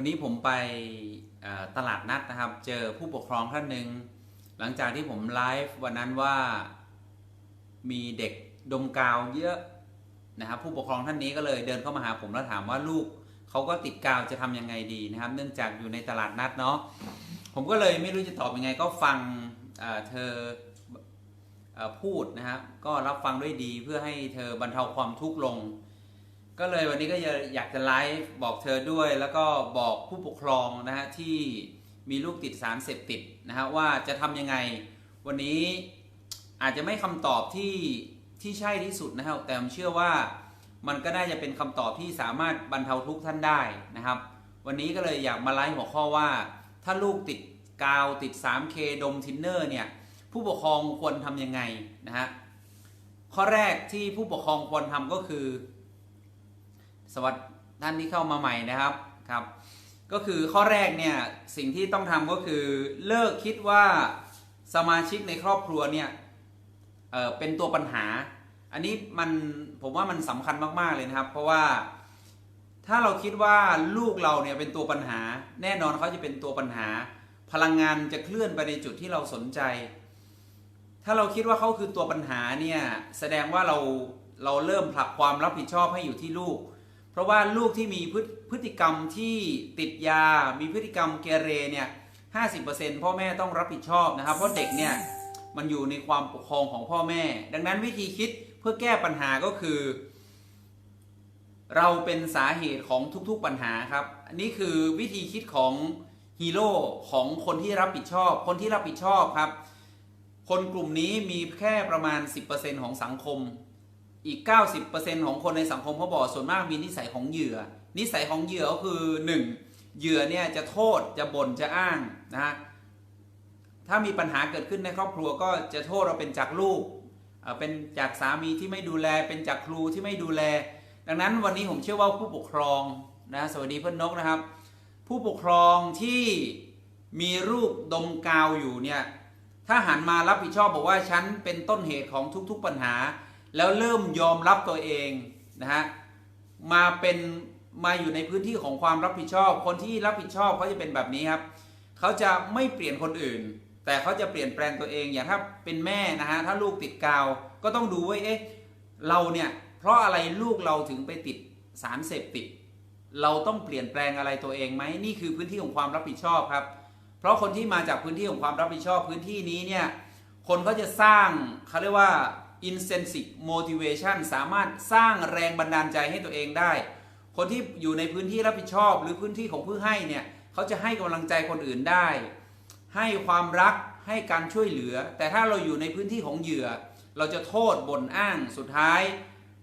วันนี้ผมไปตลาดนัดนะครับ เจอผู้ปกครองท่านหนึ่งหลังจากที่ผมไลฟ์วันนั้นว่ามีเด็กดมกาวเยอะนะครับผู้ปกครองท่านนี้ก็เลยเดินเข้ามาหาผมแล้วถามว่าลูกเขาก็ติดกาวจะทำยังไงดีนะครับ เนื่องจากอยู่ในตลาดนัดเนาะผมก็เลยไม่รู้จะตอบยังไงก็ฟังเธอพูดนะครับก็รับฟังด้วยดีเพื่อให้เธอบรรเทาความทุกข์ลง ก็เลยวันนี้ก็อยากจะไลฟ์บอกเธอด้วย แล้วก็บอกผู้ปกครองนะฮะที่มีลูกติดสารเสพติดนะฮะว่าจะทำยังไง วันนี้อาจจะไม่คำตอบที่ที่ใช่ที่สุดนะครับ แต่ผมเชื่อว่ามันก็น่าจะเป็นคำตอบที่สามารถบรรเทาทุกข์ท่านได้นะครับ วันนี้ก็เลยอยากมาไลฟ์หัวข้อว่า ถ้าลูกติดกาวติด 3K ดมทินเนอร์เนี่ยผู้ปกครองควรทำยังไงนะฮะข้อแรกที่ผู้ปกครองควรทำก็คือ สวัสดีท่านที่เข้ามาใหม่นะครับครับ ก็คือข้อแรกเนี่ยสิ่งที่ต้องทำก็คือเลิกคิดว่าสมาชิกในครอบครัวเนี่ยเเป็นตัวปัญหา อันนี้มันผมว่ามันสำคัญมากๆเลยนะครับ เพราะว่าถ้าเราคิดว่าลูกเราเนี่ยเป็นตัวปัญหา แน่นอนเขาจะเป็นตัวปัญหา พลังงานจะเคลื่อนไปในจุดที่เราสนใจ ถ้าเราคิดว่าเขาคือตัวปัญหาเนี่ยแสดงว่าเราเราเริ่มผลักความรับผิดชอบให้อยู่ที่ลูก ราะว่าลูกที่มีพฤติกรรมที่ติดยา มีพฤติกรรมเกเรเนี่ยห้พ่อแม่ต้องรับผิดชอบนะครับ เพราะเด็กเนี่ยมันอยู่ในความปกครองของพ่อแม่ ดังนั้นวิธีคิดเพื่อแก้ปัญหาก็คือ เราเป็นสาเหตุของทุกๆปัญหาครับ อันนี้คือวิธีคิดของฮีโร่ของคนที่รับผิดชอบ คนที่รับผิดชอบครับ คนกลุ่มนี้มีแค่ประมาณ 10%ของสังคม อีก 90%ของคนในสังคมเขาบอกส่วนมากมีนิสัยของเหยื่อ นิสัยของเหยื่อก็คือ 1. เหยื่อเนี่ยจะโทษจะบ่นจะอ้างนะฮะถ้ามีปัญหาเกิดขึ้นในครอบครัวก็จะโทษเราเป็นจากลูกเอ่อเป็นจากสามีที่ไม่ดูแล เป็นจากครูที่ไม่ดูแล ดังนั้นวันนี้ผมเชื่อว่าผู้ปกครองนะสวัสดีเพื่อนนกนะครับ ผู้ปกครองที่มีรูปดมกาวอยู่เนี่ยถ้าหันมารับผิดชอบบอกว่าฉันเป็นต้นเหตุของทุกๆปัญหา แล้วเริ่มยอมรับตัวเองนะฮะมาเป็นมาอยู่ในพื้นที่ของความรับผิดชอบ คนที่รับผิดชอบเขาจะเป็นแบบนี้ครับเขาจะไม่เปลี่ยนคนอื่น แต่เขาจะเปลี่ยนแปลงตัวเองอย่างถ้าเป็นแม่นะฮะถ้าลูกติดกาวก็ต้องดูว่าเอ๊ะเราเนี่ยเพราะอะไรลูกเราถึงไปติดสารเสพติด เราต้องเปลี่ยนแปลงอะไรตัวเองไหมนี่คือพื้นที่ของความรับผิดชอบครับ เพราะคนที่มาจากพื้นที่ของความรับผิดชอบพื้นที่นี้เนี่ยคนเขาจะสร้างเขาเรียกว่า intrinsic motivation สามารถสร้างแรงบันดาลใจให้ตัวเองได้ คนที่อยู่ในพื้นที่รับผิดชอบ หรือพื้นที่ของผู้ให้เนี่ยเขาจะให้กำลังใจคนอื่นได้ ให้ความรักให้การช่วยเหลือ แต่ถ้าเราอยู่ในพื้นที่ของเหยื่อ เราจะโทษบ่นอ้างสุดท้าย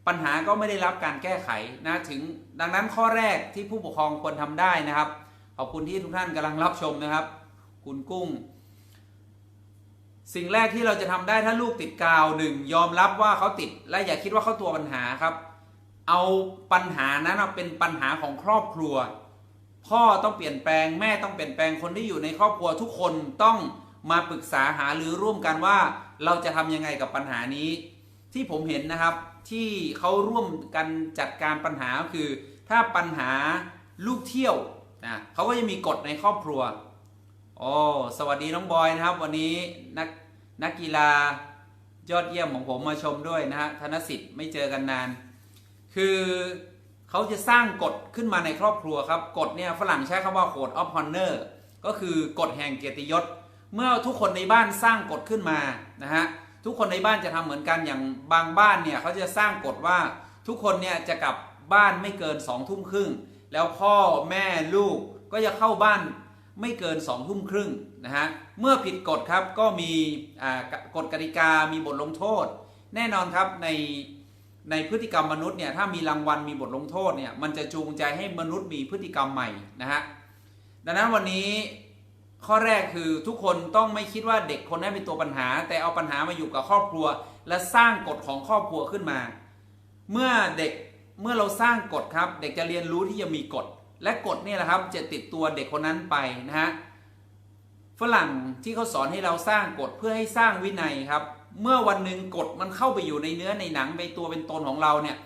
ปัญหาก็ไม่ได้รับการแก้ไขนะถึงดังนั้นข้อแรกที่ผู้ปกครองควรทำได้นะครับ ขอบคุณที่ทุกท่านกำลังรับชมนะครับ คุณกุ้ง สิ่งแรกที่เราจะทำได้ถ้าลูกติดกาวหนึ่งยอมรับว่าเขาติด และอย่าคิดว่าเขาตัวปัญหาครับ เอาปัญหานั้นเป็นปัญหาของครอบครัว พ่อต้องเปลี่ยนแปลงแม่ต้องเปลี่ยนแปลงคนที่อยู่ในครอบครัวทุกคนต้องมาปรึกษาหาหรือร่วมกันว่า เราจะทำยังไงกับปัญหานี้ ที่ผมเห็นนะครับที่เขาร่วมกันจัดการปัญหาก็คือ ถ้าปัญหาลูกเที่ยวนะเขาก็จะมีกฎในครอบครัว โอ้สวัสดีน้องบอยนะครับ วันนี้นักนักกีฬายอดเยี่ยมของผมมาชมด้วยนะฮะธนสิทธิ์ไม่เจอกันนาน คือเขาจะสร้างกฎขึ้นมาในครอบครัวครับกฎเนี่ยฝรั่งใช้คำว่า code of honor ก็คือกฎแห่งเกียรติยศ เมื่อทุกคนในบ้านสร้างกฎขึ้นมานะฮะทุกคนในบ้านจะทำเหมือนกันอย่างบางบ้านเนี่ยเขาจะสร้างกฎว่าทุกคนเนี่ยจะกลับบ้านไม่เกินสองทุ่มครึ่งแล้วพ่อแม่ลูกก็จะเข้าบ้าน ไม่เกิน2องทุ่มครึ่งนะฮะเมื่อผิดกฎครับก็มีกฎกติกามีบทลงโทษ แน่นอนครับในในพฤติกรรมมนุษย์เนี่ยถ้ามีรางวัลมีบทลงโทษเนี่ยมันจะจูงใจให้มนุษย์มีพฤติกรรมใหม่นะฮะดังนั้นวันนี้ข้อแรกคือทุกคนต้องไม่คิดว่าเด็กคนนั้นเป็นตัวปัญหา แต่เอาปัญหามาอยู่กับครอบครัว และสร้างกฎของครอบครัวขึ้นมา เมื่อเด็กเมื่อเราสร้างกฎครับ เด็กจะเรียนรู้ที่จะมีกฎ และกฎเนี่ยแหละครับจะติดตัวเด็กคนนั้นไปนะฮะฝรั่งที่เขาสอนให้เราสร้างกฎเพื่อให้สร้างวินัยครับ เมื่อวันหนึ่งกฎมันเข้าไปอยู่ในเนื้อในหนังในตัวเป็นตนของเราเนี่ย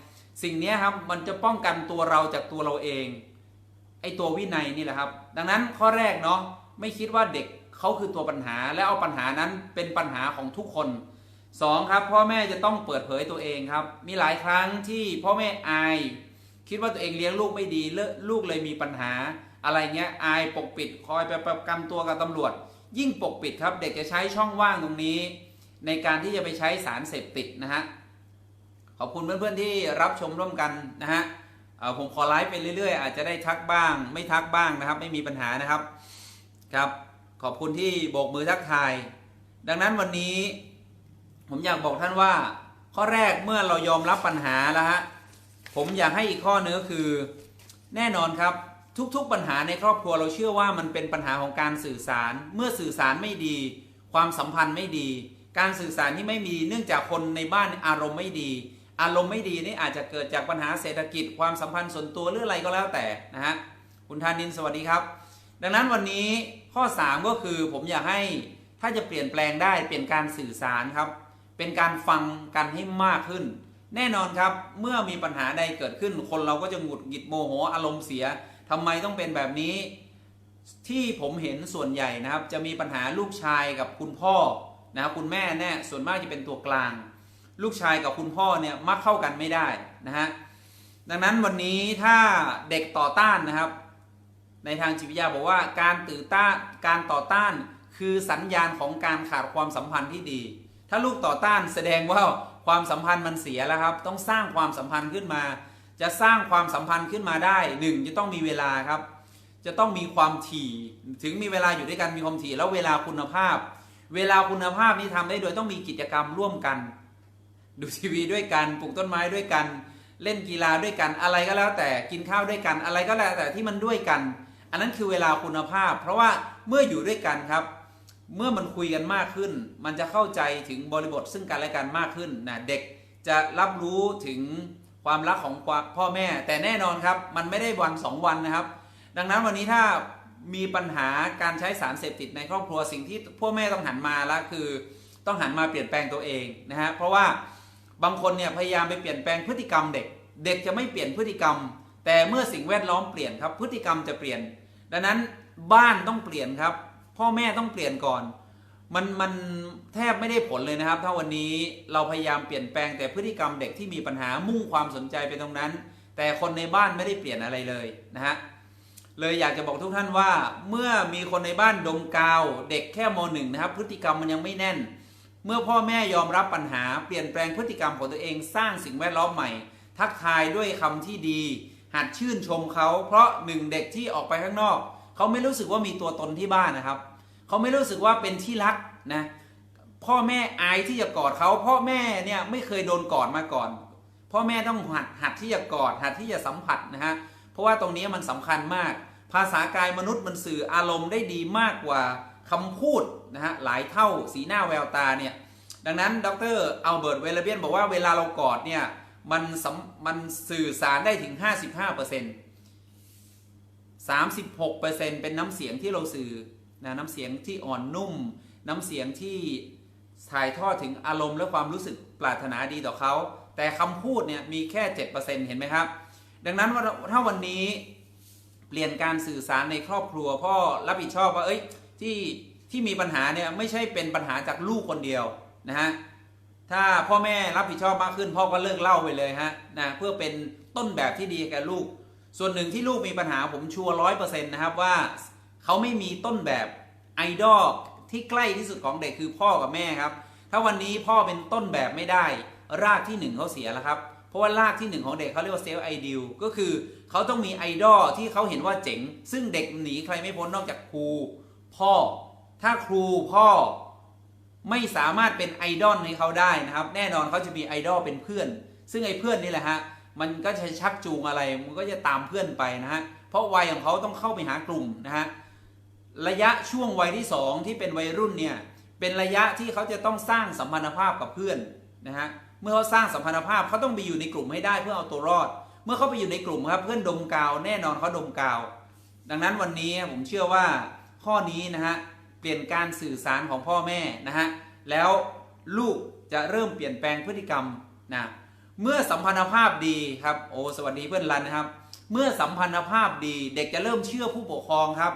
สิ่งนี้ครับมันจะป้องกันตัวเราจากตัวเราเองไอตัววินัยนี่แหละครับ ดังนั้นข้อแรกเนาะไม่คิดว่าเด็กเขาคือตัวปัญหา และเอาปัญหานั้นเป็นปัญหาของทุกคนสองครับพ่อแม่จะต้องเปิดเผยตัวเองครับ มีหลายครั้งที่พ่อแม่อาย คิดว่าตัวเองเลี้ยงลูกไม่ดีเลลูกเลยมีปัญหา อะไรเงี้ยอายปกปิดคอยไปประกันตัวกับตำรวจ ยิ่งปกปิดครับ เด็กจะใช้ช่องว่างตรงนี้ ในการที่จะไปใช้สารเสพติดนะฮะขอบคุณเพื่อนๆที่รับชมร่วมกันนะฮะผมขอไลฟ์ไปเรื่อยๆ อาจจะได้ทักบ้าง ไม่ทักบ้างนะครับ ไม่มีปัญหานะครับครับ ขอบคุณที่โบกมือทักทาย ดังนั้นวันนี้ ผมอยากบอกท่านว่า ข้อแรกเมื่อเรายอมรับปัญหาแล้วฮะ ผมอยากให้อีกข้อนึงก็คือแน่นอนครับทุกๆปัญหาในครอบครัวเราเชื่อว่ามันเป็นปัญหาของการสื่อสาร เมื่อสื่อสารไม่ดี ความสัมพันธ์ไม่ดี การสื่อสารที่ไม่มีเนื่องจากคนในบ้านอารมณ์ไม่ดี อารมณ์ไม่ดีนี่อาจจะเกิดจากปัญหาเศรษฐกิจ ความสัมพันธ์ส่วนตัวหรืออะไรก็แล้วแต่นะฮะคุณธานินสวัสดีครับ ดังนั้นวันนี้ข้อ 3 ก็คือผมอยากให้ถ้าจะเปลี่ยนแปลงได้เปลี่ยนการสื่อสารครับ เป็นการฟังกันให้มากขึ้น แน่นอนครับเมื่อมีปัญหาใดเกิดขึ้น คนเราก็จะหงุดหงิดโมโหอารมณ์เสียทำไมต้องเป็นแบบนี้ ที่ผมเห็นส่วนใหญ่นะครับ จะมีปัญหาลูกชายกับคุณพ่อนะครับคุณแม่แน่ส่วนมากจะเป็นตัวกลาง ลูกชายกับคุณพ่อเนี่ยมักเข้ากันไม่ได้นะฮะดังนั้นวันนี้ถ้าเด็กต่อต้านนะครับ ในทางจิตวิทยาบอกว่าการตื่นต้านการต่อต้านคือสัญญาณของการขาดความสัมพันธ์ที่ดี ถ้าลูกต่อต้านแสดงว่า ความสัมพันธ์มันเสียแล้วครับ ต้องสร้างความสัมพันธ์ขึ้นมา จะสร้างความสัมพันธ์ขึ้นมาได้หนึ่งจะต้องมีเวลาครับ จะต้องมีความถี่ถึงมีเวลาอยู่ด้วยกันมีความถี่แล้วเวลาคุณภาพ เวลาคุณภาพนี้ทำได้โดยต้องมีกิจกรรมร่วมกัน ดูทีวีด้วยกันปลูกต้นไม้ด้วยกัน เล่นกีฬาด้วยกันอะไรก็แล้วแต่กินข้าวด้วยกันอะไรก็แล้วแต่ที่มันด้วยกัน อันนั้นคือเวลาคุณภาพ เพราะว่าเมื่ออยู่ด้วยกันครับ เมื่อมันคุยกันมากขึ้น มันจะเข้าใจถึงบริบทซึ่งกันและกันมากขึ้นนะเด็กจะรับรู้ถึงความรักของพ่อแม่ แต่แน่นอนครับ มันไม่ได้วันสองวันนะครับ ดังนั้นวันนี้ถ้ามีปัญหาการใช้สารเสพติดในครอบครัวสิ่งที่พ่อแม่ต้องหันมาล้วคือ ต้องหันมาเปลี่ยนแปลงตัวเองนะฮะเพราะว่าบางคนเนี่ยพยายามไปเปลี่ยนแปลงพฤติกรรมเด็ก เด็กจะไม่เปลี่ยนพฤติกรรม แต่เมื่อสิ่งแวดล้อมเปลี่ยนครับพฤติกรรมจะเปลี่ยน ดังนั้นบ้านต้องเปลี่ยนครับ พ่อแม่ต้องเปลี่ยนก่อน มันมันแทบไม่ได้ผลเลยนะครับ ถ้าวันนี้เราพยายามเปลี่ยนแปลงแต่พฤติกรรมเด็กที่มีปัญหามุ่งความสนใจไปตรงนั้น แต่คนในบ้านไม่ได้เปลี่ยนอะไรเลยนะฮะเลยอยากจะบอกทุกท่านว่า เมื่อมีคนในบ้านดมกาว เด็กแค่มหนึ่งนะครับ พฤติกรรมมันยังไม่แน่น เมื่อพ่อแม่ยอมรับปัญหาเปลี่ยนแปลงพฤติกรรมของตัวเองสร้างสิ่งแวดล้อมใหม่ ทักทายด้วยคำที่ดี หัดชื่นชมเขา เพราะหนึ่งเด็กที่ออกไปข้างนอก เขาไม่รู้สึกว่ามีตัวตนที่บ้านนะครับ เขาไม่รู้สึกว่าเป็นที่รักนะพ่อแม่อายที่จะกอดเขาพ่อแม่เนี่ยไม่เคยโดนกอดมาก่อน พ่อแม่ต้องหัดหัดที่จะกอดหัดที่จะสัมผัสนะฮะเพราะว่าตรงนี้มันสำคัญมาก ภาษากายมนุษย์มันสื่ออารมณ์ได้ดีมากกว่าคำพูดนะฮะหลายเท่าสีหน้าแววตาเนี่ยดังนั้นดรอัลเบิร์ตเวลเบียนบอกว่าเวลาเรากอดเนี่ยมันมันสื่อสารได้ถึง 55% 36%เป็นน้ำเสียงที่เราสื่อ นะน้ำเสียงที่อ่อนนุ่ม น้ำเสียงที่ถ่ายทอดถึงอารมณ์และความรู้สึกปรารถนาดีต่อเขา แต่คำพูดเนี่ยมีแค่ 7%เห็นไหมครับ ดังนั้นถ้าวันนี้เปลี่ยนการสื่อสารในครอบครัวพ่อรับผิดชอบว่าเอ้ยที่ที่มีปัญหาเนี่ยไม่ใช่เป็นปัญหาจากลูกคนเดียวนะฮะถ้าพ่อแม่รับผิดชอบมากขึ้น พ่อก็เลิกเล่าไปเลยฮะนะเพื่อเป็นต้นแบบที่ดีแก่ลูก ส่วนหนึ่งที่ลูกมีปัญหาผมชัวร์ร้อยเปอร์เซ็นต์นะครับว่า เขาไม่มีต้นแบบไอดอลที่ใกล้ที่สุดของเด็กคือพ่อกับแม่ครับ ถ้าวันนี้พ่อเป็นต้นแบบไม่ได้ รากที่หนึ่งเขาเสียแล้วครับ เพราะว่ารากที่หนึ่งของเด็กเขาเรียกว่าเซลล์ไอเดียก็คือเขาต้องมีไอดอลที่เขาเห็นว่าเจ๋ง ซึ่งเด็กหนีใครไม่พ้นนอกจากครูพ่อ ถ้าครูพ่อไม่สามารถเป็นไอดอลให้เขาได้นะครับ แน่นอนเขาจะมีไอดอลเป็นเพื่อน ซึ่งไอ้เพื่อนนี่แหละฮะมันก็จะชักจูงอะไร มันก็จะตามเพื่อนไปนะฮะ เพราะวัยของเขาต้องเข้าไปหากลุ่มนะฮะ ระยะช่วงวัยที่ 2 ที่เป็นวัยรุ่นเนี่ยเป็นระยะที่เขาจะต้องสร้างสัมพันธภาพกับเพื่อนนะฮะเมื่อเขาสร้างสัมพันธภาพเขาต้องไปอยู่ในกลุ่มให้ได้เพื่อเอาตัวรอด เมื่อเขาไปอยู่ในกลุ่มครับเพื่อนดมกาวแน่นอนเขาดมกาว ดังนั้นวันนี้ผมเชื่อว่าข้อนี้นะฮะเปลี่ยนการสื่อสารของพ่อแม่นะฮะแล้วลูกจะเริ่มเปลี่ยนแปลงพฤติกรรมนะเมื่อสัมพันธภาพดีครับโอ้สวัสดีเพื่อนรันนะครับ เมื่อสัมพันธภาพดีเด็กจะเริ่มเชื่อผู้ปกครองครับ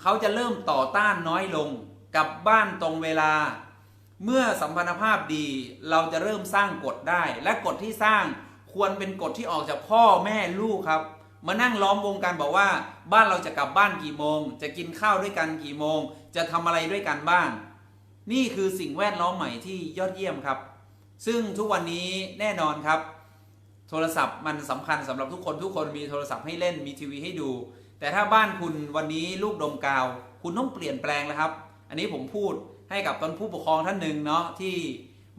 เขาจะเริ่มต่อต้านน้อยลงกลับบ้านตรงเวลา เมื่อสัมพันธภาพดีเราจะเริ่มสร้างกฎได้ และกฎที่สร้างควรเป็นกฎที่ออกจากพ่อแม่ลูกครับ มานั่งล้อมวงกันบอกว่า บ้านเราจะกลับบ้านกี่โมง จะกินข้าวด้วยกันกี่โมง จะทำอะไรด้วยกันบ้าง นี่คือสิ่งแวดล้อมใหม่ที่ยอดเยี่ยมครับ ซึ่งทุกวันนี้แน่นอนครับ โทรศัพท์มันสำคัญสำหรับทุกคนทุกคนมีโทรศัพท์ให้เล่นมีทีวีให้ดู แต่ถ้าบ้านคุณวันนี้ลูกดมกาว คุณต้องเปลี่ยนแปลงแล้วครับ อันนี้ผมพูดให้กับตอนผู้ปกครองท่านหนึ่งเนาะที่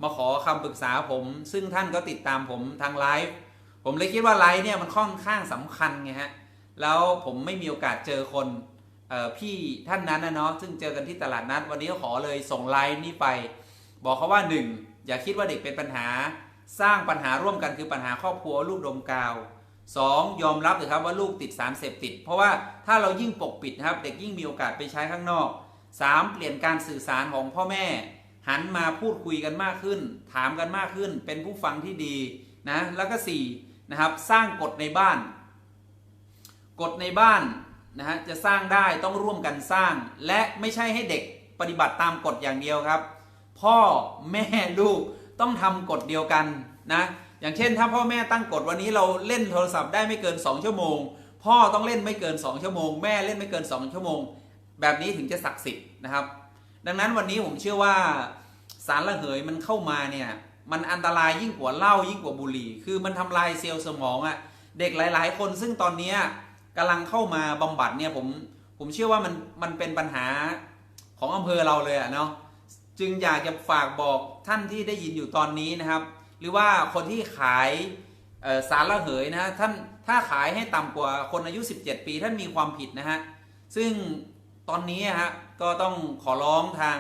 มาขอคำปรึกษาผม ซึ่งท่านก็ติดตามผมทางไลฟ์ผมเลยคิดว่าไลฟ์เนี่ยมันค่อนข้างสำคัญไงฮะแล้วผมไม่มีโอกาสเจอคนออพี่ท่านนั้นนะเนาะซึ่งเจอกันที่ตลาดนัด วันนี้ก็ขอเลยส่งไลฟ์นี้ไป บอกเขาว่าหนึ่งอย่าคิดว่าเด็กเป็นปัญหา สร้างปัญหาร่วมกันคือปัญหาครอบครัวลูกดมกาว 2. ยอมรับเลยครับว่าลูกติดสารเสพติด เพราะว่าถ้าเรายิ่งปกปิดนะครับ เด็กยิ่งมีโอกาสไปใช้ข้างนอก 3. เปลี่ยนการสื่อสารของพ่อแม่ หันมาพูดคุยกันมากขึ้น ถามกันมากขึ้น เป็นผู้ฟังที่ดีนะแล้วก็4นะครับสร้างกฎในบ้าน กฎในบ้านนะฮะจะสร้างได้ต้องร่วมกันสร้าง และไม่ใช่ให้เด็กปฏิบัติตามกฎอย่างเดียวครับ พ่อแม่ลูกต้องทำกฎเดียวกันนะ อย่างเช่น ถ้าพ่อแม่ตั้งกฎวันนี้เราเล่นโทรศัพท์ได้ไม่เกิน 2 ชั่วโมง พ่อต้องเล่นไม่เกิน 2 ชั่วโมง แม่เล่นไม่เกิน 2 ชั่วโมง แบบนี้ถึงจะศักดิ์สิทธิ์นะครับ ดังนั้นวันนี้ผมเชื่อว่าสารระเหยมันเข้ามาเนี่ยมันอันตรายยิ่งกว่าเหล้ายิ่งกว่าบุหรี่ คือมันทำลายเซลล์สมองอะ่ะเด็กหลาย ๆ คนซึ่งตอนนี้ยกำลังเข้ามาบำบัดเนี่ยผมผมเชื่อว่ามันมันเป็นปัญหาของอำเภอเราเลยอะเนาะจึงอยากจะฝากบอกท่านที่ได้ยินอยู่ตอนนี้นะครับ หรือว่าคนที่ขายสารระเหยนะฮะท่านถ้าขายให้ต่ำกว่าคนอายุ 17 ปีท่านมีความผิดนะฮะซึ่งตอนนี้ฮะก็ต้องขอร้องทาง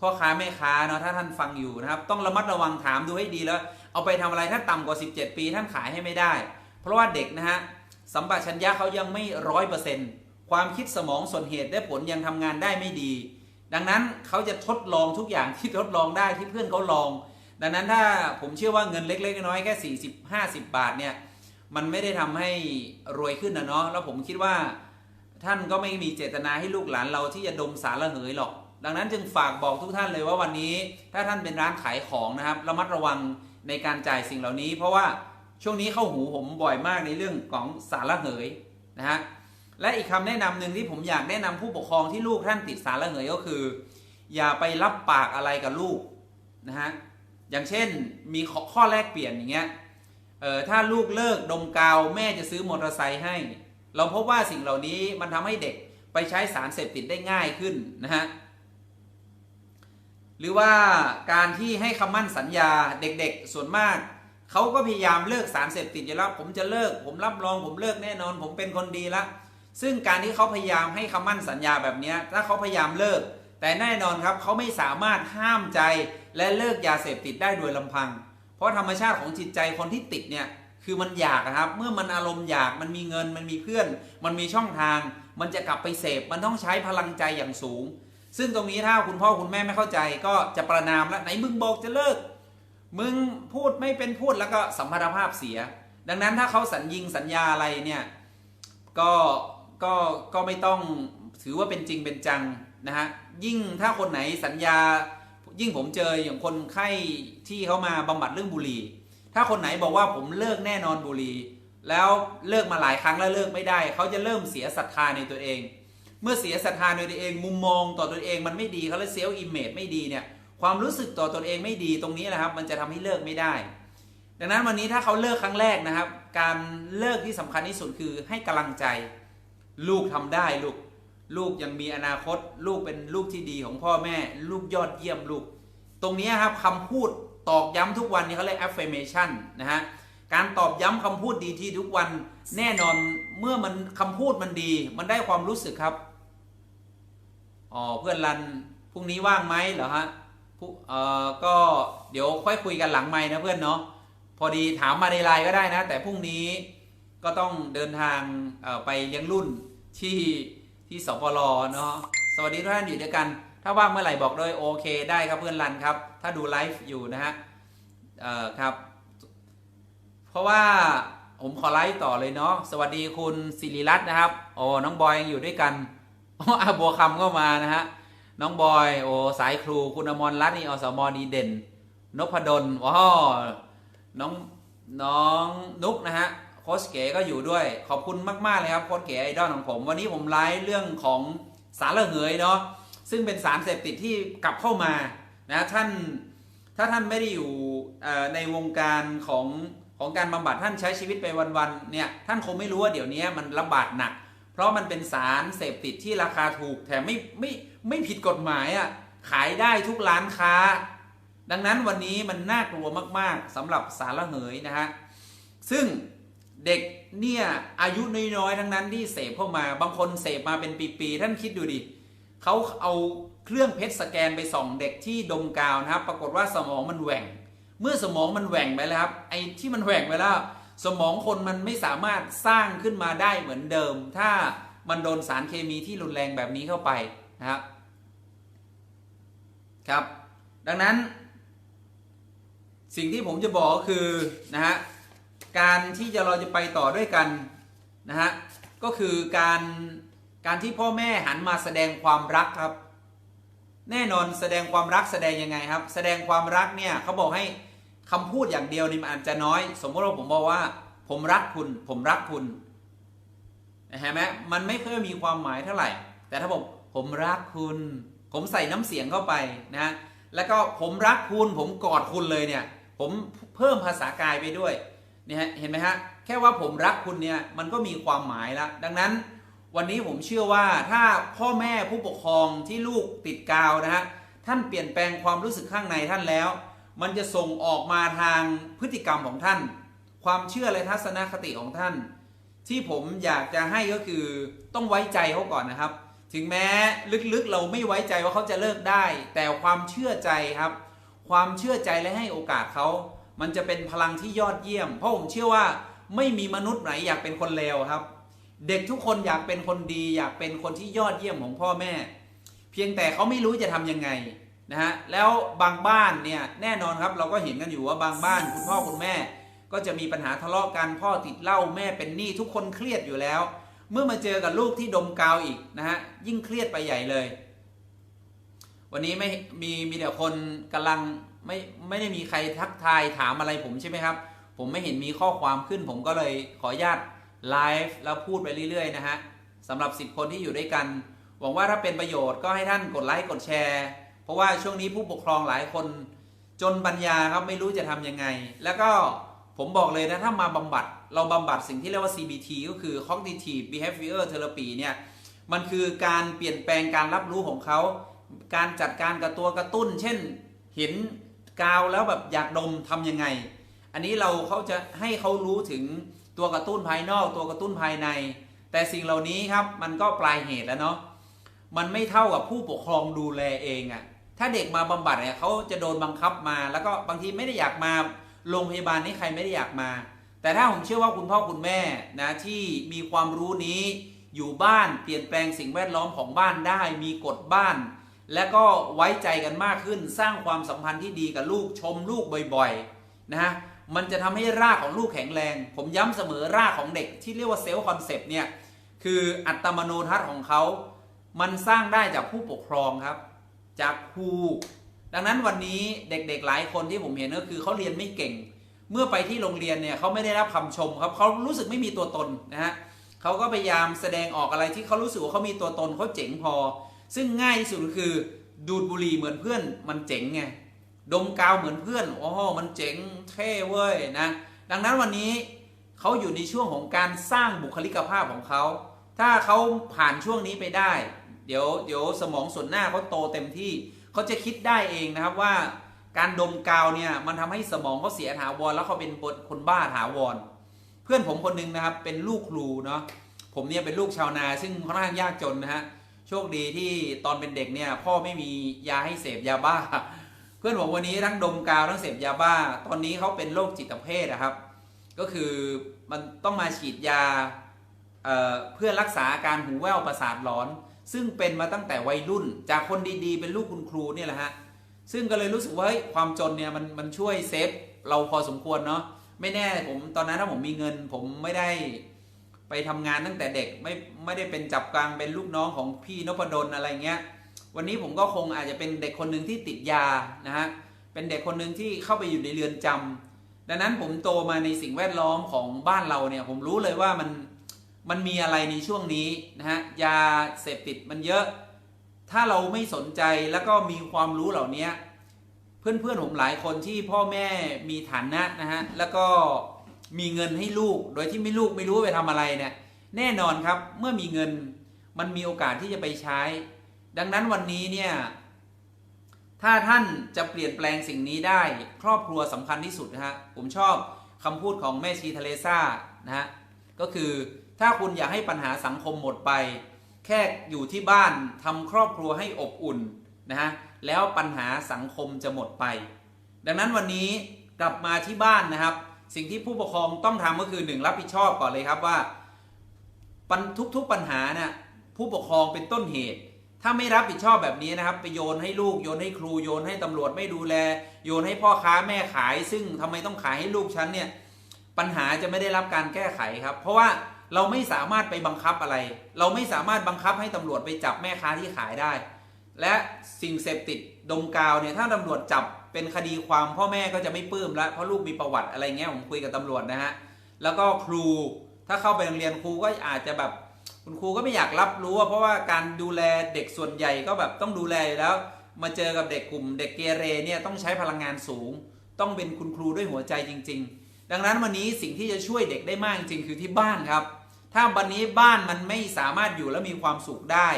พ่อค้าแม่ค้าเนาะถ้าท่านฟังอยู่นะครับ ต้องระมัดระวังถามดูให้ดีแล้ว เอาไปทำอะไรถ้าต่ำกว่า 17 ปีท่านขายให้ไม่ได้ เพราะว่าเด็กนะฮะสัมปชัญญะเขายังไม่ร้อยเปอร์เซ็นต์ความคิดสมองส่วนเหตุและผลยังทำงานได้ไม่ดี ดังนั้นเขาจะทดลองทุกอย่างที่ทดลองได้ที่เพื่อนเขาลอง ดังนั้นถ้าผมเชื่อว่าเงินเล็ก ๆ น้อยๆแค่40 50 บาทเนี่ยมันไม่ได้ทำให้รวยขึ้นนะเนาะแล้วผมคิดว่าท่านก็ไม่มีเจตนาให้ลูกหลานเราที่จะดมสารระเหยหรอก ดังนั้นจึงฝากบอกทุกท่านเลยว่าวันนี้ถ้าท่านเป็นร้านขายของนะครับระมัดระวังในการจ่ายสิ่งเหล่านี้ เพราะว่าช่วงนี้เข้าหูผมบ่อยมากในเรื่องของสารระเหยนะฮะและอีกคำแนะนำหนึ่งที่ผมอยากแนะนำผู้ปกครองที่ลูกท่านติดสารระเหยก็คือ อย่าไปรับปากอะไรกับลูกนะฮะ อย่างเช่นมีข้อขอแลกเปลี่ยนอย่างเงี้ยเออถ้าลูกเลิกดมกาวแม่จะซื้อมอเตอร์ไซค์ให้ เราพบว่าสิ่งเหล่านี้มันทำให้เด็กไปใช้สารเสพติดได้ง่ายขึ้นนะฮะหรือว่าการที่ให้คำมั่นสัญญาเด็กๆส่วนมากเขาก็พยายามเลิกสารเสพติดอยู่แล้วผมจะเลิก ผมรับรองผมเลิกแน่นอน ผมเป็นคนดีละซึ่งการที่เขาพยายามให้คำมั่นสัญญาแบบนี้ถ้าเขาพยายามเลิก แต่แน่นอนครับเขาไม่สามารถห้ามใจ และเลิกยาเสพติดได้โดยลำพัง เพราะธรรมชาติของจิตใจคนที่ติดเนี่ยคือมันอยากครับ เมื่อมันอารมณ์อยากมันมีเงินมันมีเพื่อน มันมีช่องทาง มันจะกลับไปเสพมันต้องใช้พลังใจอย่างสูง ซึ่งตรงนี้ถ้าคุณพ่อคุณแม่ไม่เข้าใจก็จะประนามแล้วไหนมึงบอกจะเลิก มึงพูดไม่เป็นพูดแล้วก็สัมพันธภาพเสีย ดังนั้นถ้าเขาสัญญิงสัญญาอะไรเนี่ยก็ก็ก็ไม่ต้องถือว่าเป็นจริงเป็นจังนะฮะยิ่งถ้าคนไหนสัญญา ยิ่งผมเจออย่างคนไข้ที่เขามาบำบัดเรื่องบุหรี่ ถ้าคนไหนบอกว่าผมเลิกแน่นอนบุหรี่ แล้วเลิกมาหลายครั้งแล้วเลิกไม่ได้ เขาจะเริ่มเสียศรัทธาในตัวเอง เมื่อเสียศรัทธาในตัวเองมุมมองต่อตัวเองมันไม่ดีเขาเลยเซลล์อิมเมจไม่ดีเนี่ยความรู้สึกต่อตัวเองไม่ดีตรงนี้แหละครับ มันจะทำให้เลิกไม่ได้ ดังนั้นวันนี้ถ้าเขาเลิกครั้งแรกนะครับ การเลิกที่สำคัญที่สุดคือให้กำลังใจ ลูกทำได้ลูก ลูกยังมีอนาคต ลูกเป็นลูกที่ดีของพ่อแม่ ลูกยอดเยี่ยมลูก ตรงนี้ครับคำพูดตอกย้ำทุกวันนี้เขาเรียก affirmation นะฮะการตอบย้ำคำพูดดีที่ทุกวันแน่นอนเมื่อมันคำพูดมันดี มันได้ความรู้สึกครับอ๋อเพื่อนรันพรุ่งนี้ว่างไหมเหรอฮะเอ่อก็เดี๋ยวค่อยคุยกันหลังไม้นะเพื่อนเนาะพอดีถามมาในไลน์ก็ได้นะ แต่พรุ่งนี้ก็ต้องเดินทางไปเลี้ยงรุ่นที่ ที่สปรเนาะสวัสดีทุกท่านอยู่ด้วยกัน ถ้าว่างเมื่อไหร่บอกเลยโอเค ได้ครับเพื่อนรันครับ ถ้าดูไลฟ์อยู่นะฮะเอ่อครับ เพราะว่าผมขอไลฟ์ต่อเลยเนาะสวัสดีคุณศิริรัตน์นะครับโอ้น้องบอยยังอยู่ด้วยกันโอ้อาบัวคำก็มานะฮะน้องบอยโอ้สายครูคุณอมรรัตน์นี่อสมดีเด่นนพดลว้าวน้องน้องนุกนะฮะ โค้ชเก๋ก็อยู่ด้วยขอบคุณมากๆเลยครับโค้ชเก๋ไอดอลของผม วันนี้ผมไลฟ์เรื่องของสารระเหยเนาะซึ่งเป็นสารเสพติดที่กลับเข้ามานะท่านถ้าท่านไม่ได้อยู่ในวงการของของการบำบัดท่านใช้ชีวิตไปวันๆเนี่ยท่านคงไม่รู้ว่าเดี๋ยวนี้มันระบาดหนัก เพราะมันเป็นสารเสพติดที่ราคาถูกแถมไม่ไม่ไม่ผิดกฎหมายอะ่ะขายได้ทุกร้านค้า ดังนั้นวันนี้มันน่ากลัวมากๆสำหรับสารระเหยนะฮะซึ่ง เด็กเนี่ยอายุน้อยๆทั้งนั้นที่เสพเข้ามาบางคนเสพมาเป็นปีๆท่านคิดดูดิเขาเอาเครื่องเพชรสแกนไปส่องเด็กที่ดมกาวนะครับ ปรากฏว่าสมองมันแหว่ง เมื่อสมองมันแหว่งไปแล้วครับไอ้ที่มันแหว่งไปแล้วสมองคนมันไม่สามารถสร้างขึ้นมาได้เหมือนเดิม ถ้ามันโดนสารเคมีที่รุนแรงแบบนี้เข้าไปนะครับครับ ดังนั้น สิ่งที่ผมจะบอกก็คือนะฮะ การที่จะเราจะไปต่อด้วยกันนะฮะก็คือการการที่พ่อแม่หันมาแสดงความรักครับ แน่นอนแสดงความรักแสดงยังไงครับ แสดงความรักเนี่ยเขาบอกให้คำพูดอย่างเดียวนี่มันอาจจะน้อย สมมติว่าผมบอกว่า ผมรักคุณ ผมรักคุณเห็นไหมมันไม่เคยมีความหมายเท่าไหร่ แต่ถ้าผมผมรักคุณ ผมใส่น้ำเสียงเข้าไปนะแล้วก็ผมรักคุณ ผมกอดคุณเลยเนี่ย ผมเพิ่มภาษากายไปด้วย เนี่ยเห็นไหมฮะแค่ว่าผมรักคุณเนี่ยมันก็มีความหมายแล้วดังนั้นวันนี้ผมเชื่อว่าถ้าพ่อแม่ผู้ปกครองที่ลูกติดกาวนะฮะท่านเปลี่ยนแปลงความรู้สึกข้างในท่านแล้ว มันจะส่งออกมาทางพฤติกรรมของท่าน ความเชื่อและทัศนคติของท่าน ที่ผมอยากจะให้ก็คือต้องไว้ใจเขาก่อนนะครับ ถึงแม้ลึกๆเราไม่ไว้ใจว่าเขาจะเลิกได้ แต่ความเชื่อใจครับ ความเชื่อใจและให้โอกาสเขา มันจะเป็นพลังที่ยอดเยี่ยม เพราะผมเชื่อว่าไม่มีมนุษย์ไหนอยากเป็นคนเลวครับ เด็กทุกคนอยากเป็นคนดี อยากเป็นคนที่ยอดเยี่ยมของพ่อแม่ เพียงแต่เขาไม่รู้จะทำยังไงนะฮะแล้วบางบ้านเนี่ยแน่นอนครับเราก็เห็นกันอยู่ว่าบางบ้านคุณพ่อคุณแม่ ก็จะมีปัญหาทะเลาะกันพ่อติดเหล้าแม่เป็นหนี้ทุกคนเครียดอยู่แล้ว เมื่อมาเจอกับลูกที่ดมกาวอีกนะฮะยิ่งเครียดไปใหญ่เลย วันนี้ไม่มีมีแต่คนกำลัง ไม่ไม่ได้มีใครทักทายถามอะไรผมใช่ไหมครับ ผมไม่เห็นมีข้อความขึ้น ผมก็เลยขออนุญาตไลฟ์แล้วพูดไปเรื่อยๆนะฮะสำหรับ 10 คนที่อยู่ด้วยกัน หวังว่าถ้าเป็นประโยชน์ก็ให้ท่านกดไลค์กดแชร์ เพราะว่าช่วงนี้ผู้ปกครองหลายคนจนปัญญาครับไม่รู้จะทำยังไง แล้วก็ผมบอกเลยนะถ้ามาบำบัด เราบำบัดสิ่งที่เรียกว่า CBT ก็คือ Cognitive Behavior Therapy เนี่ยมันคือการเปลี่ยนแปลงการรับรู้ของเขา การจัดการกับตัวกระตุ้น เช่นเห็น กาวแล้วแบบอยากดมทำยังไง อันนี้เราเขาจะให้เขารู้ถึงตัวกระตุ้นภายนอก ตัวกระตุ้นภายใน แต่สิ่งเหล่านี้ครับมันก็ปลายเหตุแล้วเนาะมันไม่เท่ากับผู้ปกครองดูแลเองอะ่ะถ้าเด็กมาบำบัดเนี่ยเขาจะโดนบังคับมา แล้วก็บางทีไม่ได้อยากมาโรงพยาบาลนี้ใครไม่ได้อยากมา แต่ถ้าผมเชื่อว่าคุณพ่อคุณแม่นะที่มีความรู้นี้อยู่บ้านเปลี่ยนแปลงสิ่งแวดล้อมของบ้านได้ มีกฎบ้าน และก็ไว้ใจกันมากขึ้นสร้างความสัมพันธ์ที่ดีกับลูกชมลูกบ่อยๆนะฮะมันจะทำให้รากของลูกแข็งแรง ผมย้ำเสมอรากของเด็กที่เรียกว่าเซลล์คอนเซปต์เนี่ยคืออัตมโนทัศน์ของเขา มันสร้างได้จากผู้ปกครองครับ จากครูดังนั้นวันนี้เด็กๆหลายคนที่ผมเห็นก็คือเขาเรียนไม่เก่ง เมื่อไปที่โรงเรียนเนี่ยเขาไม่ได้รับคำชมครับเขารู้สึกไม่มีตัวตนนะฮะเขาก็พยายามแสดงออกอะไรที่เขารู้สึกว่าเขามีตัวตนเขาเจ๋งพอ ซึ่งง่ายที่สุดก็คือดูดบุหรี่เหมือนเพื่อนมันเจ๋งไงดมกาวเหมือนเพื่อนโอ้โหมันเจ๋งเท่เว้ยนะดังนั้นวันนี้เขาอยู่ในช่วงของการสร้างบุคลิกภาพของเขาถ้าเขาผ่านช่วงนี้ไปได้ เดี๋ยวเดี๋ยวสมองส่วนหน้าเขาโตเต็มที่เขาจะคิดได้เองนะครับว่าการดมกาวเนี่ยมันทำให้สมองเขาเสียถาวรแล้วเขาเป็นคนบ้าถาวร เพื่อนผมคนหนึงนะครับเป็นลูกครูเนาะผมเนี่ยเป็นลูกชาวนาซึ่งค่อนข้างยากจนนะฮะ โชคดีที่ตอนเป็นเด็กเนี่ยพ่อไม่มียาให้เสพยาบ้า เพื่อนผมวันนี้ทั้งดมกาวทั้งเสพยาบ้า ตอนนี้เขาเป็นโรคจิตเภทนะครับ ก็คือมันต้องมาฉีดยาเเพื่อรักษาอาการหูแว่วประสาทหลอน ซึ่งเป็นมาตั้งแต่วัยรุ่น จากคนดีๆ เป็นลูกคุณครูเนี่ยแหละฮะซึ่งก็เลยรู้สึกว่าเฮ้ยความจนเนี่ยมันมันช่วยเซฟเราพอสมควรเนาะไม่แน่ผมตอนนั้นถ้าผมมีเงิน ผมไม่ได้ ไปทำงานตั้งแต่เด็กไม่ไม่ได้เป็นจับกลางเป็นลูกน้องของพี่นพดลอะไรเงี้ย วันนี้ผมก็คงอาจจะเป็นเด็กคนหนึ่งที่ติดยานะฮะเป็นเด็กคนหนึ่งที่เข้าไปอยู่ในเรือนจำดังนั้นผมโตมาในสิ่งแวดล้อมของบ้านเราเนี่ยผมรู้เลยว่ามันมันมีอะไรในช่วงนี้นะฮะยาเสพติดมันเยอะ ถ้าเราไม่สนใจแล้วก็มีความรู้เหล่านี้เพื่อนๆผมหลายคนที่พ่อแม่มีฐานะนะฮะแล้วก็ มีเงินให้ลูก โดยที่ไม่ลูกไม่รู้ว่าไปทำอะไรเนี่ยแน่นอนครับเมื่อมีเงินมันมีโอกาสที่จะไปใช้ ดังนั้นวันนี้เนี่ยถ้าท่านจะเปลี่ยนแปลงสิ่งนี้ได้ ครอบครัวสำคัญที่สุดนะฮะผมชอบคำพูดของแม่ชีเทเรซ่านะฮะก็คือถ้าคุณอยากให้ปัญหาสังคมหมดไป แค่อยู่ที่บ้านทำครอบครัวให้อบอุ่นนะฮะแล้วปัญหาสังคมจะหมดไป ดังนั้นวันนี้กลับมาที่บ้านนะครับ สิ่งที่ผู้ปกครองต้องทำก็คือหนึ่งรับผิดชอบก่อนเลยครับว่าปัญทุก ๆปัญหาน่ะผู้ปกครองเป็นต้นเหตุ ถ้าไม่รับผิดชอบแบบนี้นะครับ ไปโยนให้ลูกโยนให้ครูโยนให้ตำรวจไม่ดูแล โยนให้พ่อค้าแม่ขาย ซึ่งทำไมต้องขายให้ลูกฉันเนี่ยปัญหาจะไม่ได้รับการแก้ไขครับ เพราะว่าเราไม่สามารถไปบังคับอะไร เราไม่สามารถบังคับให้ตำรวจไปจับแม่ค้าที่ขายได้ และสิ่งเสพติดดมกาวเนี่ยถ้าตำรวจจับ เป็นคดีความพ่อแม่ก็จะไม่ปลื้มแล้วเพราะลูกมีประวัติอะไรเงี้ยผมคุยกับตำรวจนะฮะแล้วก็ครูถ้าเข้าไปโรงเรียนครูก็อาจจะแบบคุณครูก็ไม่อยากรับรู้เพราะว่าการดูแลเด็กส่วนใหญ่ก็แบบต้องดูแลอยู่แล้ว มาเจอกับเด็กกลุ่ม เด็กเกเรเนี่ยต้องใช้พลังงานสูง ต้องเป็นคุณครูด้วยหัวใจจริง ๆ ดังนั้นวันนี้สิ่งที่จะช่วยเด็กได้มากจริงคือที่บ้านครับ ถ้าวันนี้บ้านมันไม่สามารถอยู่แล้วมีความสุขได้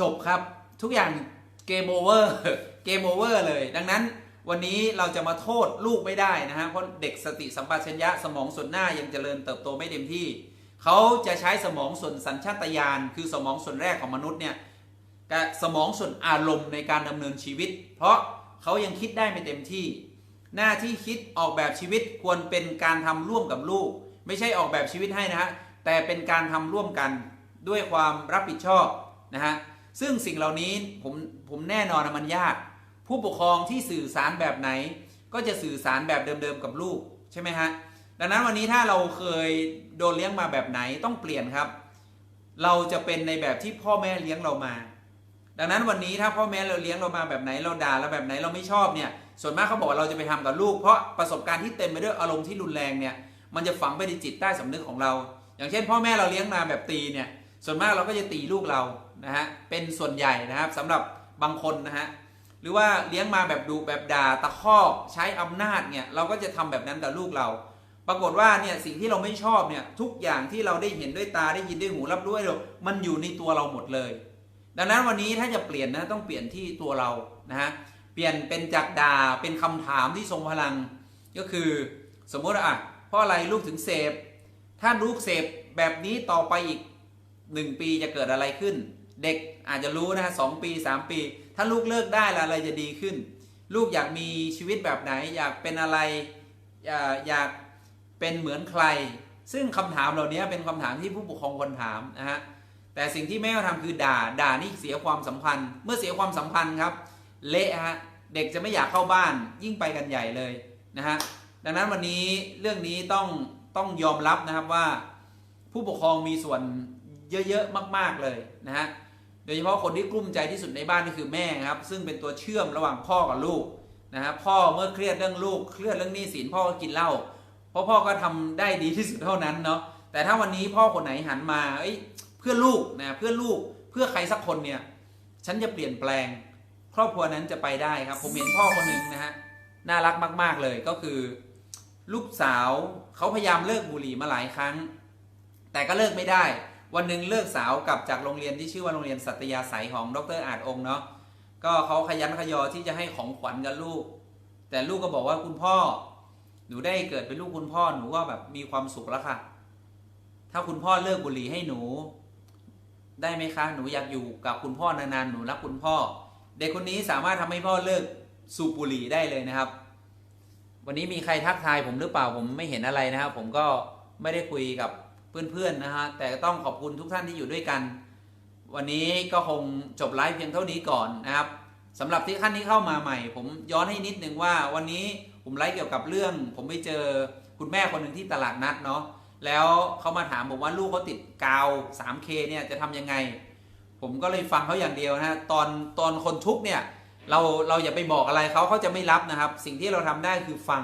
จบครับทุกอย่าง เกมโอเวอร์เกมโอเวอร์เลย ดังนั้นวันนี้เราจะมาโทษลูกไม่ได้นะฮะเพราะเด็กสติสัมปชัญญะสมองส่วนหน้ายังเจริญเติบโตไม่เต็มที่ เขาจะใช้สมองส่วนสัญชาตญาณคือสมองส่วนแรกของมนุษย์เนี่ยกับสมองส่วนอารมณ์ในการดำเนินชีวิต เพราะเขายังคิดได้ไม่เต็มที่ หน้าที่คิดออกแบบชีวิตควรเป็นการทำร่วมกับลูก ไม่ใช่ออกแบบชีวิตให้นะฮะแต่เป็นการทำร่วมกันด้วยความรับผิดชอบนะฮะ ซึ่งสิ่งเหล่านี้ผมผมแน่นอนนะมันยาก ผู้ปกครองที่สื่อสารแบบไหน ก็จะสื่อสารแบบเดิมๆกับลูกใช่ไหมฮะดังนั้นวันนี้ถ้าเราเคยโดนเลี้ยงมาแบบไหนต้องเปลี่ยนครับ เราจะเป็นในแบบที่พ่อแม่เลี้ยงเรามา ดังนั้นวันนี้ถ้าพ่อแม่เราเลี้ยงเรามาแบบไหนเราด่าเราแบบไหนเราไม่ชอบเนี่ยส่วนมากเขาบอกว่าเราจะไปทำกับลูก เพราะประสบการณ์ที่เต็มไปด้วยอารมณ์ที่รุนแรงเนี่ยมันจะฝังไปในจิตใต้สำนึกของเรา อย่างเช่น พ่อแม่เราเลี้ยงมาแบบตีเนี่ย ส่วนมากเราก็จะตีลูกเรานะฮะเป็นส่วนใหญ่นะครับสำหรับบางคนนะฮะหรือว่าเลี้ยงมาแบบดุแบบด่าตะคอกใช้อำนาจเนี่ยเราก็จะทำแบบนั้นกับลูกเรา ปรากฏว่าเนี่ยสิ่งที่เราไม่ชอบเนี่ยทุกอย่างที่เราได้เห็นด้วยตาได้ยินด้วยหูรับด้วยมันอยู่ในตัวเราหมดเลย ดังนั้นวันนี้ถ้าจะเปลี่ยนนะต้องเปลี่ยนที่ตัวเรานะฮะเปลี่ยนเป็นจากด่าเป็นคำถามที่ทรงพลัง ก็คือสมมติอะเพราะอะไรลูกถึงเสพถ้าลูกเสพแบบนี้ต่อไปอีก หนึ่งปีจะเกิดอะไรขึ้น เด็กอาจจะรู้นะฮะสองปีสามปี ถ้าลูกเลิกได้ล้วอะไรจะดีขึ้น ลูกอยากมีชีวิตแบบไหน อยากเป็นอะไรอยากเป็นเหมือนใคร ซึ่งคำถามเหล่านี้เป็นคำถามที่ผู้ปกครองควรถามนะฮะแต่สิ่งที่แม่ทำคือด่าด่านี่เสียความสัมพันธ์ เมื่อเสียความสัมพันธ์ครับ เละฮะเด็กจะไม่อยากเข้าบ้านยิ่งไปกันใหญ่เลยนะฮะดังนั้นวันนี้เรื่องนี้ต้องต้องยอมรับนะครับว่าผู้ปกครองมีส่วน เยอะๆมาก ๆเลยนะฮะโดยเฉพาะคนที่กลุ้มใจที่สุดในบ้านนี่คือแม่ครับ ซึ่งเป็นตัวเชื่อมระหว่างพ่อกับลูกนะฮะพ่อเมื่อเครียดเรื่องลูกเครียดเรื่องหนี้สินพ่อก็กินเหล้าเพราะพ่อก็ทำได้ดีที่สุดเท่านั้นเนาะแต่ถ้าวันนี้พ่อคนไหนหันมาเอ้ยเพื่อลูกนะเพื่อลูกเพื่อใครสักคนเนี่ยฉันจะเปลี่ยนแปลง ครอบครัวนั้นจะไปได้ครับ ผมเห็นพ่อคนหนึ่งนะฮะน่ารักมาก ๆเลยก็คือ ลูกสาวเขาพยายามเลิกบุหรี่มาหลายครั้ง แต่ก็เลิกไม่ได้ วันหนึ่งเลิกสาวกลับจากโรงเรียนที่ชื่อว่าโรงเรียนสัตยาสายของดรอาจองค์เนาะก็เขาขยันขยอที่จะให้ของขวัญกับลูก แต่ลูกก็บอกว่าคุณพ่อ หนูได้เกิดเป็นลูกคุณพ่อหนูก็แบบมีความสุขแล้วค่ะ ถ้าคุณพ่อเลิกบุหรี่ให้หนู ได้ไหมคะ หนูอยากอยู่กับคุณพ่อนานๆหนูรักคุณพ่อ เด็กคนนี้สามารถทำให้พ่อเลิกสูบบุหรี่ได้เลยนะครับ วันนี้มีใครทักทายผมหรือเปล่าผมไม่เห็นอะไรนะครับ ผมก็ไม่ได้คุยกับ เพื่อนๆนะฮะแต่ต้องขอบคุณทุกท่านที่อยู่ด้วยกัน วันนี้ก็คงจบไลฟ์เพียงเท่านี้ก่อนนะครับสำหรับที่ท่านที่เข้ามาใหม่ ผมย้อนให้นิดนึงว่า วันนี้ผมไลฟ์เกี่ยวกับเรื่อง ผมไปเจอคุณแม่คนหนึ่งที่ตลาดนัดเนาะแล้วเขามาถามผมว่าลูกเขาติดกาว 3K เนี่ยจะทำยังไง ผมก็เลยฟังเขาอย่างเดียวนะฮะตอนตอนคนทุกข์เนี่ยเราเราอย่าไปบอกอะไรเขาเขาจะไม่รับนะครับ สิ่งที่เราทำได้คือฟัง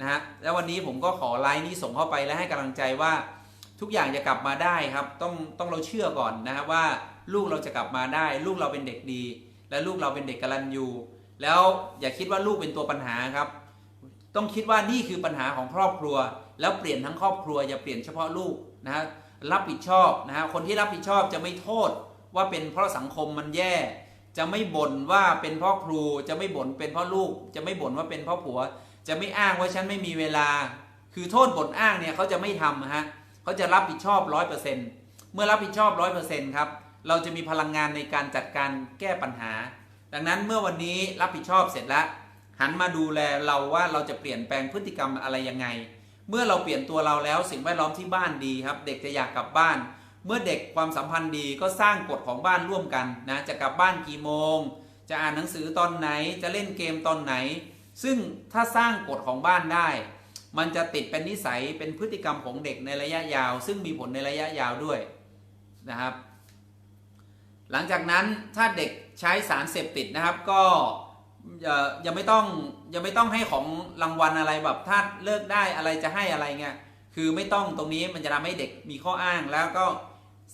นะฮะแล้ววันนี้ผมก็ขอไลน์นี้ส่งเข้าไปและให้กำลังใจว่า ทุกอย่างจะกลับมาได้ครับ ต้องต้องเราเชื่อก่อนนะครับว่าลูกเราจะกลับมาได้ ลูกเราเป็นเด็กดี และลูกเราเป็นเด็กกรันยูแล้วอย่าคิดว่าลูกเป็นตัวปัญหาครับ ต้องคิดว่านี่คือปัญหาของครอบครัว แล้วเปลี่ยนทั้งครอบครัวอย่าเปลี่ยนเฉพาะลูกนะฮะรับผิดชอบนะฮะคนที่รับผิดชอบจะไม่โทษว่าเป็นเพราะสังคมมันแย่ จะไม่บ่นว่าเป็นเพราะครูจะไม่บ่นเป็นเพราะลูก จะไม่บ่นว่าเป็นเพราะผัว จะไม่อ้างว่าฉันไม่มีเวลา คือโทษบ่นอ้างเนี่ยเขาจะไม่ทำนะฮะ เขาจะรับผิดชอบร้อยเปอร์เซ็นต์เมื่อรับผิดชอบร้อยเปอร์เซ็นต์ครับเราจะมีพลังงานในการจัดการแก้ปัญหา ดังนั้นเมื่อวันนี้รับผิดชอบเสร็จแล้ว หันมาดูแลเราว่าเราจะเปลี่ยนแปลงพฤติกรรมอะไรยังไง เมื่อเราเปลี่ยนตัวเราแล้วสิ่งแวดล้อมที่บ้านดีครับ เด็กจะอยากกลับบ้าน เมื่อเด็กความสัมพันธ์ดีก็สร้างกฎของบ้านร่วมกันนะจะกลับบ้านกี่โมง จะอ่านหนังสือตอนไหนจะเล่นเกมตอนไหน ซึ่งถ้าสร้างกฎของบ้านได้ มันจะติดเป็นนิสัยเป็นพฤติกรรมของเด็กในระยะยาว ซึ่งมีผลในระยะยาวด้วยนะครับ หลังจากนั้นถ้าเด็กใช้สารเสพติดนะครับ ก็ยังไม่ต้องยังไม่ต้องให้ของรางวัลอะไรแบบถ้าเลิกได้อะไรจะให้อะไรเงี้ยคือไม่ต้องตรงนี้มันจะทำให้เด็กมีข้ออ้างแล้วก็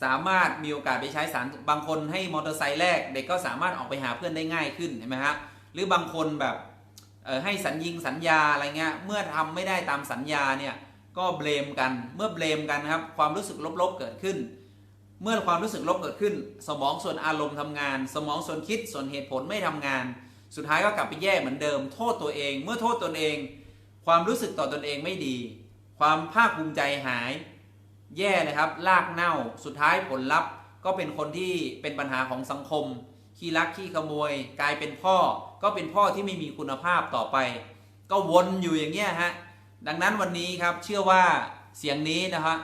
สามารถมีโอกาสไปใช้สารบางคนให้มอเตอร์ไซค์แรก เด็กก็สามารถออกไปหาเพื่อนได้ง่ายขึ้นเห็นไหมฮะหรือบางคนแบบ ให้สัญญิงสัญญาอะไรเงี้ยเมื่อทำไม่ได้ตามสัญญาเนี่ยก็เบลมกันเมื่อเบลมกันครับความรู้สึกลบๆเกิดขึ้น เมื่อความรู้สึกลบเกิดขึ้น สมองส่วนอารมณ์ทำงาน สมองส่วนคิดส่วนเหตุผลไม่ทำงาน สุดท้ายก็กลับไปแย่เหมือนเดิม โทษตัวเอง เมื่อโทษตนเอง ความรู้สึกต่อตนเองไม่ดี ความภาคภูมิใจหาย แย่นะครับลากเน่า สุดท้ายผลลัพธ์ ก็เป็นคนที่เป็นปัญหาของสังคม ขี้รักขี้ขโมย กลายเป็นพ่อ ก็เป็นพ่อที่ไม่มีคุณภาพต่อไป ก็วนอยู่อย่างเงี้ยฮะดังนั้นวันนี้ครับเชื่อว่าเสียงนี้นะฮะ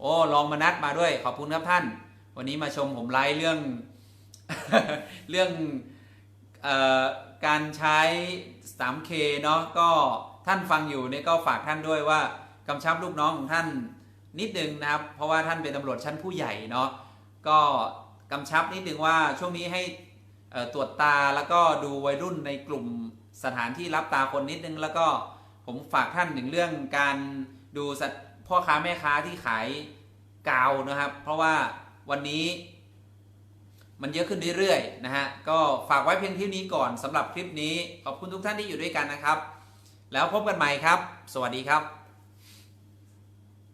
โอ้ลองมานัดมาด้วยขอบคุณครับท่าน วันนี้มาชมผมไลฟ์เรื่องเรื่องออการใช้ 3K เนาะก็ท่านฟังอยู่เนี่ยก็ฝากท่านด้วยว่ากำชับลูกน้องของท่านนิดนึงนะครับ เพราะว่าท่านเป็นตำรวจชั้นผู้ใหญ่เนาะก็กำชับนิดนึงว่าช่วงนี้ให้ ตรวจตาแล้วก็ดูวัยรุ่นในกลุ่มสถานที่รับตาคนนิดนึง แล้วก็ผมฝากท่านถึงเรื่องการดูพ่อค้าแม่ค้าที่ขายกาวนะครับ เพราะว่าวันนี้มันเยอะขึ้นเรื่อยๆนะฮะก็ฝากไว้เพียงเที่านี้ก่อนสำหรับคลิปนี้ขอบคุณทุกท่านที่อยู่ด้วยกันนะครับ แล้วพบกันใหม่ครับ สวัสดีครับ